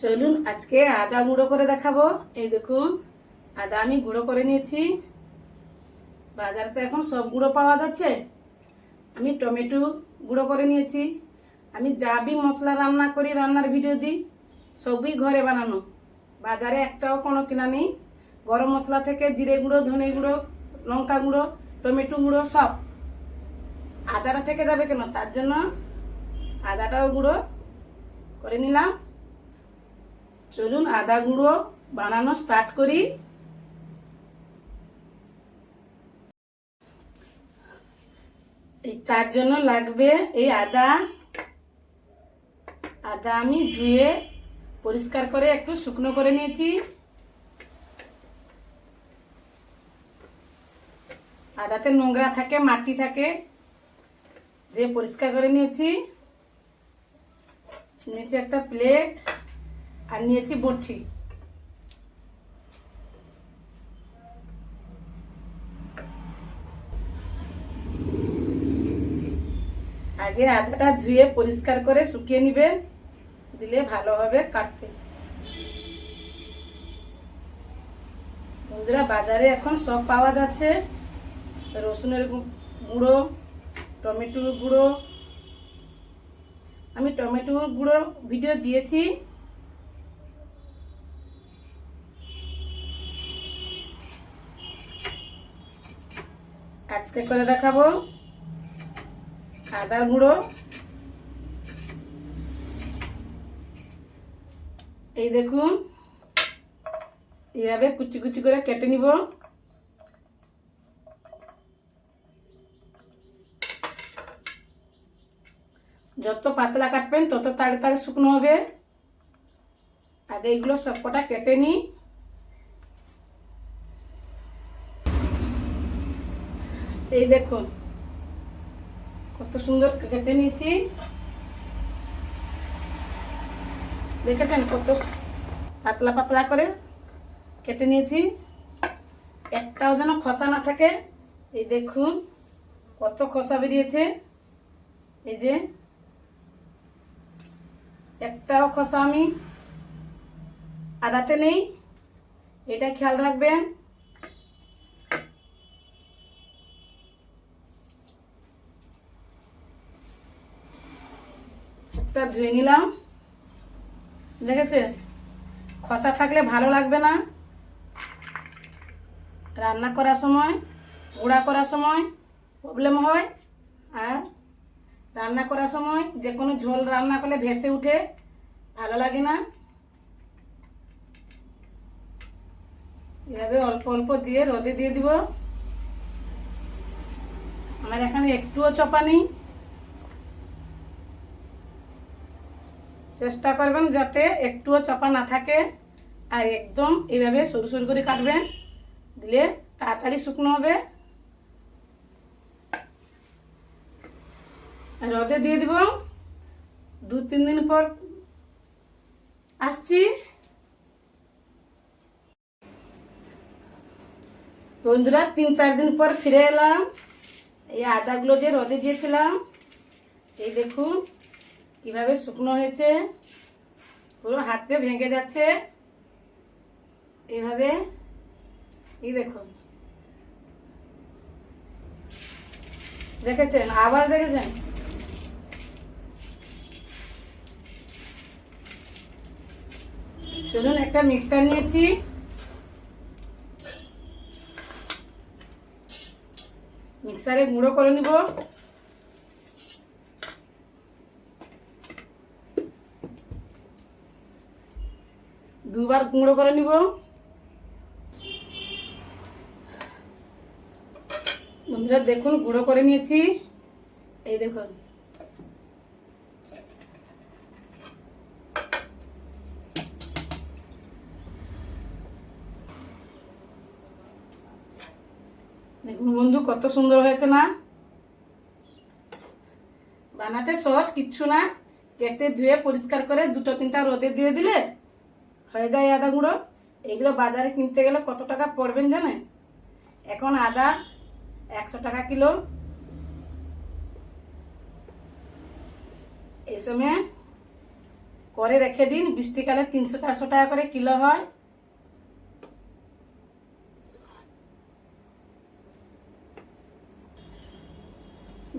চলুন আজকে আদা গুঁড়ো করে দেখাবো। এই দেখুন, আদা আমি গুঁড়ো করে নিয়েছি। বাজারে তো এখন সব গুঁড়ো পাওয়া যাচ্ছে। আমি টমেটো গুঁড়ো করে নিয়েছি। আমি যা বি মশলা রান্না করি, রান্নার ভিডিও দিই, সবই ঘরে বানানো। বাজারে একটাও কোনো কিনা নেই। গরম মশলা থেকে জিরে গুঁড়ো, ধনে গুঁড়ো, লঙ্কা গুঁড়ো, টমেটো গুঁড়ো, সব। আদাটা থেকে যাবে কেন? তার জন্য আদাটাও গুঁড়ো করে নিলাম। চলুন আদা গুঁড়ো বানানো স্টার্ট করি। এই তার জন্য লাগবে এই আদা। আদা আমি ধুয়ে পরিষ্কার করে একটু শুকনো করে নিয়েছি। আদাতে নোংরা থাকে, মাটি থাকে যে পরিষ্কার করে নিয়েছি। নিয়েছি একটা প্লেট আর নিয়েছি বটি আগে আদাটা ধুয়ে পরিষ্কার করে শুকিয়ে নিবে, দিলে ভালো হবে কাটতে। বন্ধুরা, বাজারে এখন সব পাওয়া যাচ্ছে। রসুনের গুঁড়ো, টমেটোর গুঁড়ো। আমি টমেটোর গুঁড়ো ভিডিও দিয়েছি। আজকে করে দেখাবো। আদার গুঁড়ো। এই দেখুন, এইভাবে কুচি কুচি করে কেটে নিব। যত পাতলা কাটবেন তত তাড়াতাড়ি শুকনো হবে। আগে এগুলো সবকটা কেটে নিই। এই দেখুন কত সুন্দর কেটে নিয়েছি। দেখেছেন কত পাতলা পাতলা করে কেটে নিয়েছি। একটাও যেন খসা না থাকে। এই দেখুন, কত খসা বেরিয়েছে। এই যে, একটাও খসা আমি আদাতে নেই। এটা খেয়াল রাখবেন একটা ধুয়ে নিলাম। দেখেছে খসা থাকলে ভালো লাগবে না। রান্না করার সময়, গুঁড়া করার সময় প্রবলেম হয়। আর রান্না করার সময় যে কোনো ঝোল রান্না করলে ভেসে উঠে ভালো লাগে না। এভাবে অল্প অল্প দিয়ে রোদে দিয়ে দিব। আমার এখানে একটুও চপা নেই। চেষ্টা করবেন যাতে একটুও চপা না থাকে আর একদম এইভাবে সরু সরু করে কাটবেন। দিলে তাড়াতাড়ি শুকনো হবে। রদে দিয়ে দিব। দু তিন দিন পর আসছি। বন্ধুরা, তিন চার দিন পর ফিরে এলাম। এই আদাগুলো যে রদে দিয়েছিলাম, এই দেখুন। কীভাবে শুকনো হয়েছে? পুরো হাতে ভেঙে যাচ্ছে। এইভাবে। এই দেখুন দেখেছেন? আবার দেখেছেন? চলুন একটা মিক্সার নিয়েছি। মিক্সারে গুঁড়ো করে নিব। দুবার গুঁড়ো করে নিব। বন্ধুরা, দেখুন, গুঁড়ো করে নিয়েছি। এই দেখুন। দেখুন বন্ধু, কত সুন্দর হয়েছে না? বানাতে সহজ, কিচ্ছু না। কেটে ধুয়ে পরিষ্কার করে দুটো তিনটা রোদে দিয়ে দিলে হয়ে যায় আদা গুঁড়ো। এগুলো বাজারে কিনতে গেলে কত টাকা পড়বেন জানেন? এখন আদা একশো টাকা কিলো। এই সময় করে রেখে দিন, বৃষ্টিকালে তিনশো চারশো টাকা করে কিলো হয়।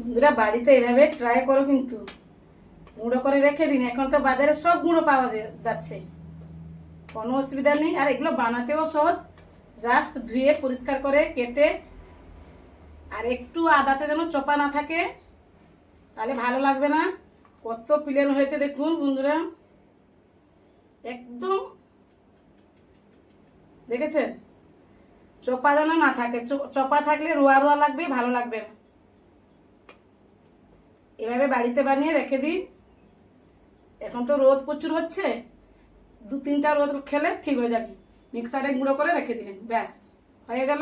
বন্ধুরা, বাড়িতে এভাবে ট্রাই করো কিন্তু। গুঁড়ো করে রেখে দিন, এখন তো বাজারে সব গুঁড়ো পাওয়া যাচ্ছে। কোনো অসুবিধা নেই। আর এগুলো বানাতেও সহজ। জাস্ট ধুয়ে, পরিষ্কার করে, কেটে, আর একটু আদাতে যেন চোপা না থাকে, তাহলে ভালো লাগবে না। কত প্লেন হয়েছে দেখুন বন্ধুরা। একদম। দেখেছেন চোপা যেন না থাকে। চোপা থাকলে রোয়া রোয়া লাগবে, ভালো লাগবে না। এভাবে বাড়িতে বানিয়ে রেখে দিন। এখন তো রোদ প্রচুর হচ্ছে। দু তিনটা রোদ খেলে ঠিক হয়ে যাবে। মিক্সারে গুঁড়ো করে রেখে দিলেন ব্যাস, হয়ে গেল।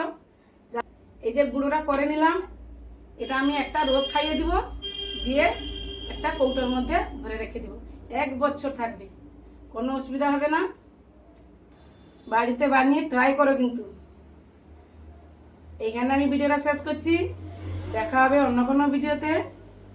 এই যে গুঁড়োটা করে নিলাম, এটা আমি একটা রোদ খাইয়ে দিব, দিয়ে একটা কৌটোর মধ্যে ভরে রেখে দিব। এক বছর থাকবে, কোনো অসুবিধা হবে না। বাড়িতে বানিয়ে ট্রাই করো কিন্তু। এইখানে আমি ভিডিওটা শেষ করছি। দেখা হবে অন্য কোনো ভিডিওতে।